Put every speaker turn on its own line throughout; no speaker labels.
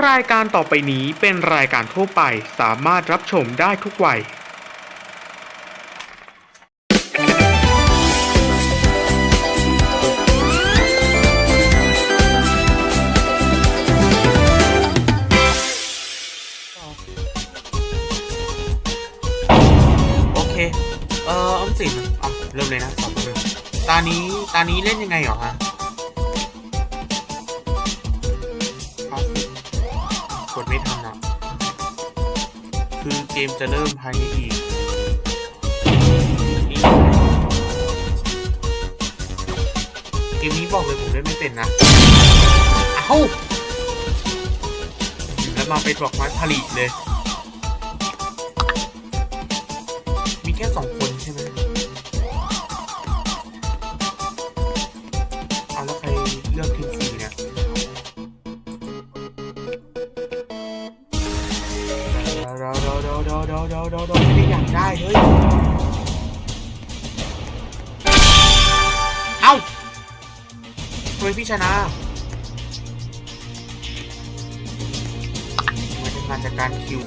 รายการต่อไปนี้เป็นรายการทั่วไปสามารถรับชมได้ทุกวัย โอเค เออออมสินเอาเริ่มเลยนะสองเริ่มตานี้ ตานี้เล่นยังไงเหรอฮะ เกมจะเริ่มภายในอีกนี่เกมนี้บอกเลยผมเล่นไม่เป็นนะ เอ้าแล้วมาเป็นบอกมาผลิตเลย มีแค่สองคน ชนะมันเป็นมาจากการคิว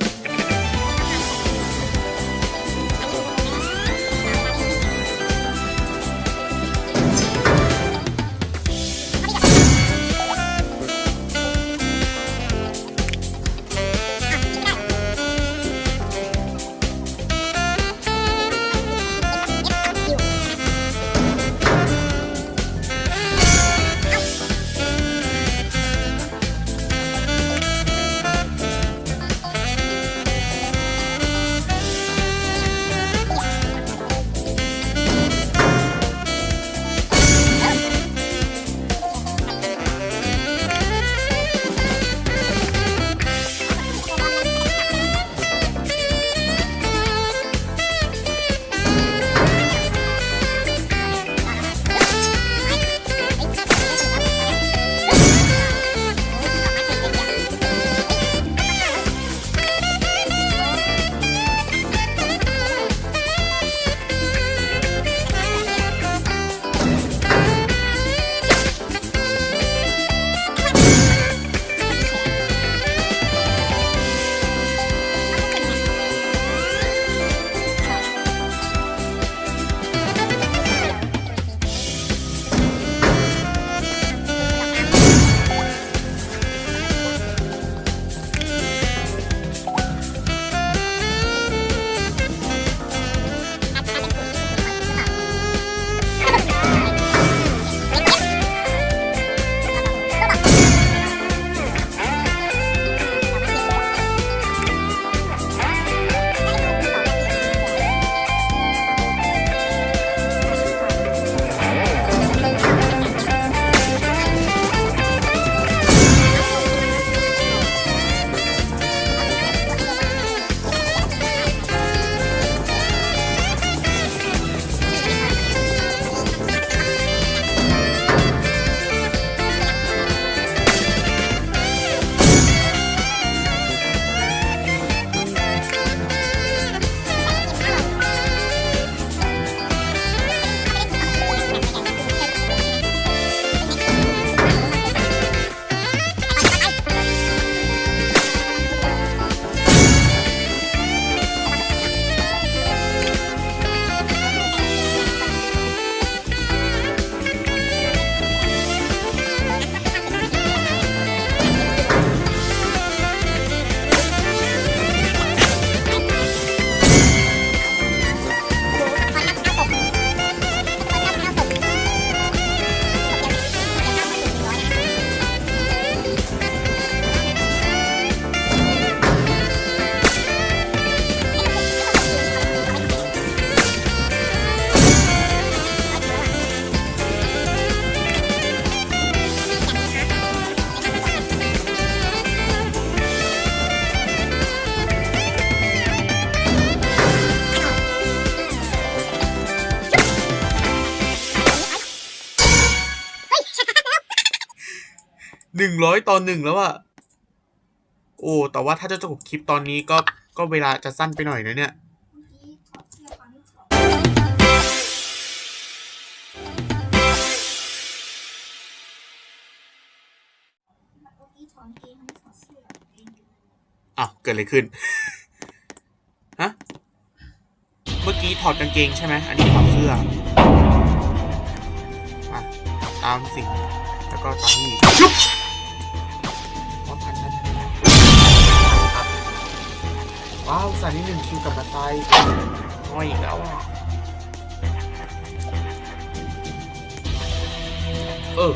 หนึ่งร้อยตอนหนึ่งแล้วอะโอ้ แต่ว่าถ้าจะจบคลิปตอนนี้ก็ก็เวลาจะสั้นไปหน่อยนะเนี่ย
อ้า
วเกิดอะไรขึ้น ฮะ เมื่อกี้ถอดกางเกงใช่ไหม อันนี้ถอดเสื้ออตามสิ่ง แล้วก็ตามนี่ชุบ ว้าวสายนี้หนึ่งคิวกลับมาตายง่อยอีกแล้วเออ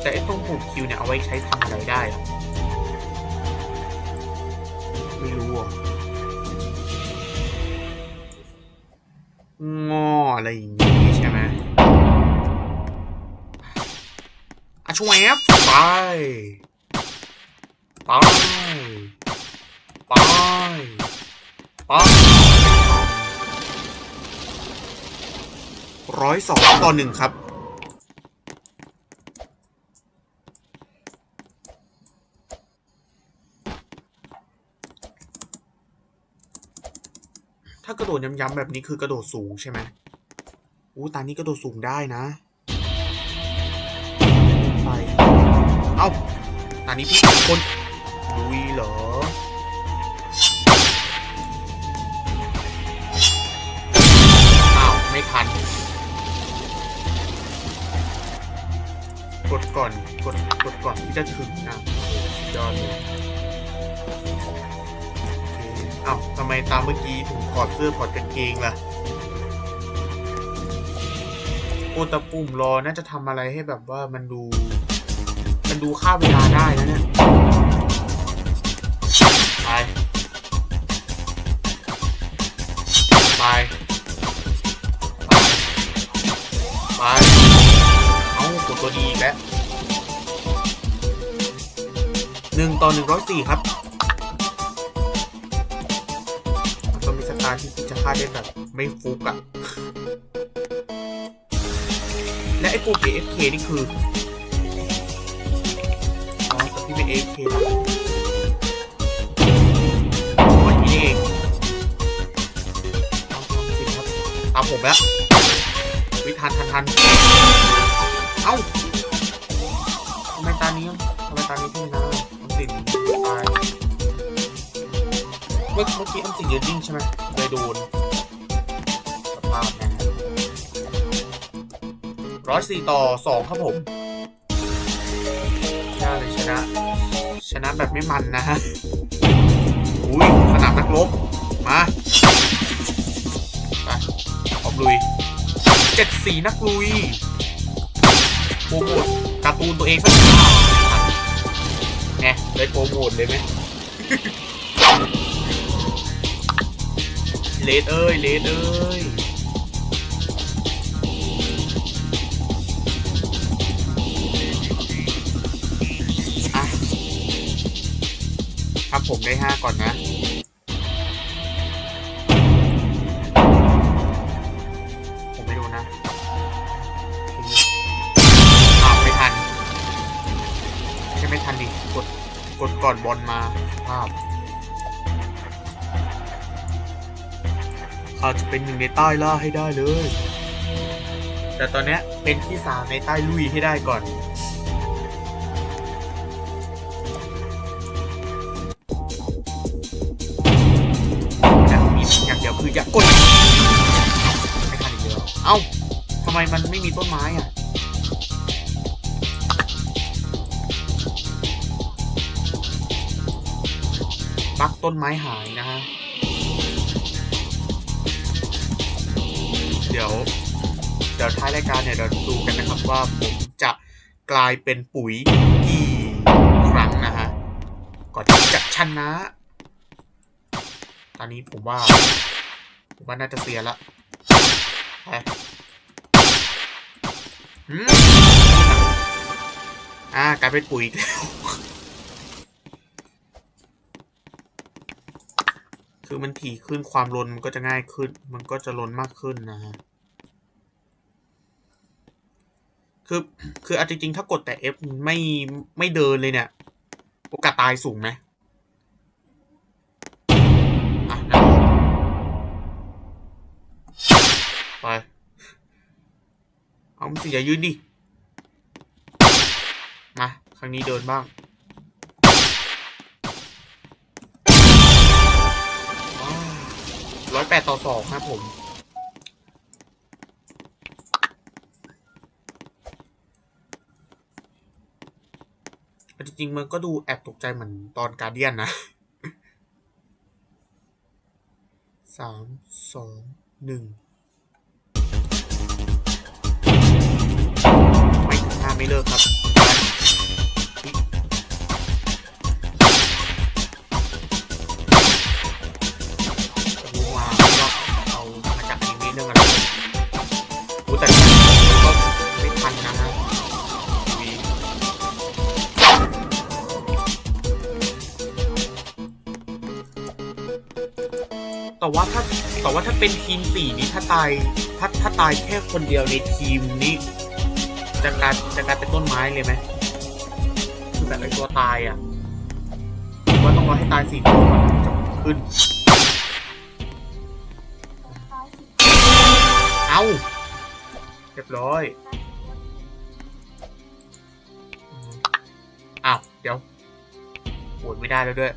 แต่ไอ้ตรงปุ่มคิวเนี่ยเอาไว้ใช้ทำอะไรได้อไม่รู้อะงออะไรอย่างงี้ใช่ไหมอะชวฟไป ไป ไป ร้อยสองต่อหนึ่งครับ ถ้ากระโดดย้ำๆแบบนี้คือกระโดดสูงใช่ไหมอู้ตานี้กระโดดสูงได้นะ ไป เอ้าตานี้พี่เป็นคนลุยเหรอ ทัน กดก่อน กด กดก่อนที่จะถึงนะโอ้โหสุดยอดเลยอ้าวทำไมตามเมื่อกี้ถึงถอดเสื้อถอดกางเกงล่ะโอตะปุ่มรอน่าจะทำอะไรให้แบบว่ามันดู มันดูค่าเวลาได้นะเนี่ย ต่อนึ่งร้อยสี่ครับต้องมีสตาร์ที่จะฆ่าได้แบบไม่ฟุกอะและไอ้โปรเก FK นี่คือ อ๋อแต่พี่เป็น AFK นะวันนี้นี่เองเอาทำสิครับตามผมแล้ว วิทันทันทัน เอ้าทำไมตานี้ทำไมตานี้พี่นะออม สินตายเมื่อเมื่อกี้ออมสินยืนนิ่งใช่ไหมเลยโดนสภาพนะฮะร้อยสี่ต่อสองครับผมได้เลยชนะ ชนะแบบไม่มันนะฮะ อุ้ยสนามนักรบ มาไปพร้อมลุยเจ็ดสีนักลุยโปรโมทการ์ตูนตัวเองสักหน่อย ไงเลยโปรโมทเลยไหมเลดเอ้ยเลดเอ้ยอะครับผมได้ห้าก่อนนะผมไม่ดูนะอ้าไม่ทันไม่ใช่ไม่ทันดิกด กดก่อนบอลมาภาพข้าจะเป็นหนึ่งในใต้ล่าให้ได้เลย แต่ตอนเนี้ยเป็นที่สามในใต้ลุยให้ได้ก่อนแต่มีอย่างเดียวคืออย่ากดไม่ทันอีกแล้วเอ้าทำไมมันไม่มีต้นไม้อะ บักต้นไม้หายนะฮะ เดี๋ยว เดี๋ยวท้ายรายการเนี่ยเดี๋ยวดูกันนะครับว่าผมจะกลายเป็นปุ๋ยกี่ครั้งนะฮะ ก่อนที่จะชนะ ตอนนี้ผมว่า ผมว่าน่าจะเสียละไปอ่ากลายเป็นปุ๋ยอีกแล้ว คือมันถี่ขึ้นความลนมันก็จะง่ายขึ้น มันก็จะลนมากขึ้นนะฮะ คือ คืออาจริงๆ ถ้ากดแต่ F ไม่ไม่เดินเลยเนี่ย โอกาสตายสูงไหมอะนะไป เอามันสิอย่ายืนดิ มา ครั้งนี้เดินบ้าง แปดต่อสองครับผม จริงๆมันก็ดูแอบตกใจเหมือนตอนการเดียนนะสามสองหนึ่งไม่ถึงห้าไม่เลิกครับ ว่าถ้าแต่ว่าถ้าเป็นทีมสี่นี้ถ้าตายถ้าถ้าตายแค่คนเดียวในทีมนี้จะกลายจะกลายเป็นต้นไม้เลยไหมคือแบบไอตัวตายอะว่าต้องรอให้ตายสี่ตัวก่อนจะขึ้น เอาเรียบร้อยอ้าวเดี๋ยวโหวตไม่ได้แล้วด้วย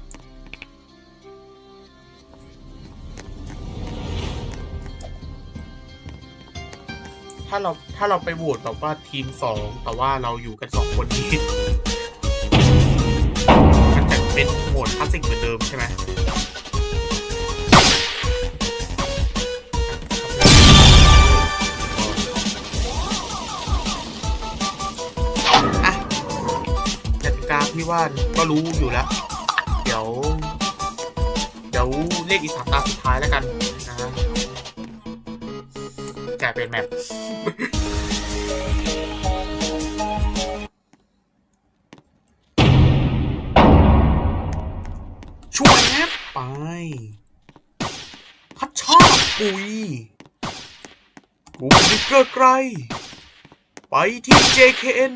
ถ้าเราถ้าเราไปโหวตแบบว่าทีมสองแต่ว่าเราอยู่กันสองคนนี้มันจะเป็นโหมดคลาสสิกเหมือนเดิมใช่ไหมอะกติกาพี่ว่าก็รู้อยู่แล้ว เดี๋ยว เดี๋ยวเลขอีสามตาสุดท้ายแล้วกันายเป็นแมปช่วยแอปไปพัดชชาปุยบุกดิกเกอร์ไกล ไปที่ JKN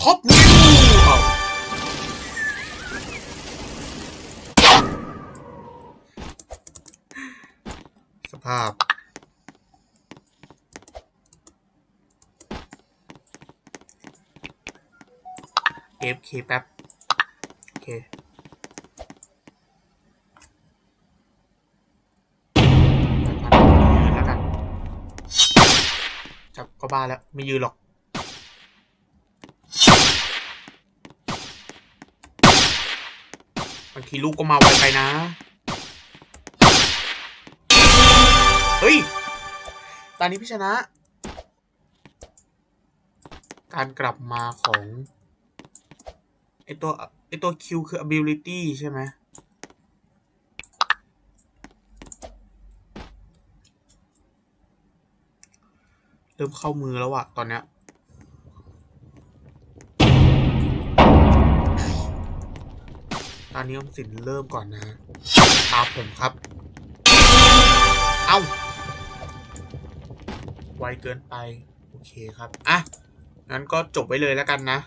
ท็อปนิวเอาสภาพ AFK แป๊บ โอเคยแล้วกัน จับก็บ้าแล้ว ไม่ยืนหรอกบางทีลูกก็มาไวไปนะ เฮ้ย ตอนนี้พี่ชนะ การกลับมาของ ไอตัวไอตัวคิวคือ ability ใช่ไหมเริ่มเข้ามือแล้วอะตอนเนี้ยตอนนี้ออมสินเริ่มก่อนนะตามผมครับ เอ้า ไวเกินไป โอเคครับ อะ งั้นก็จบไว้เลยแล้วกันนะ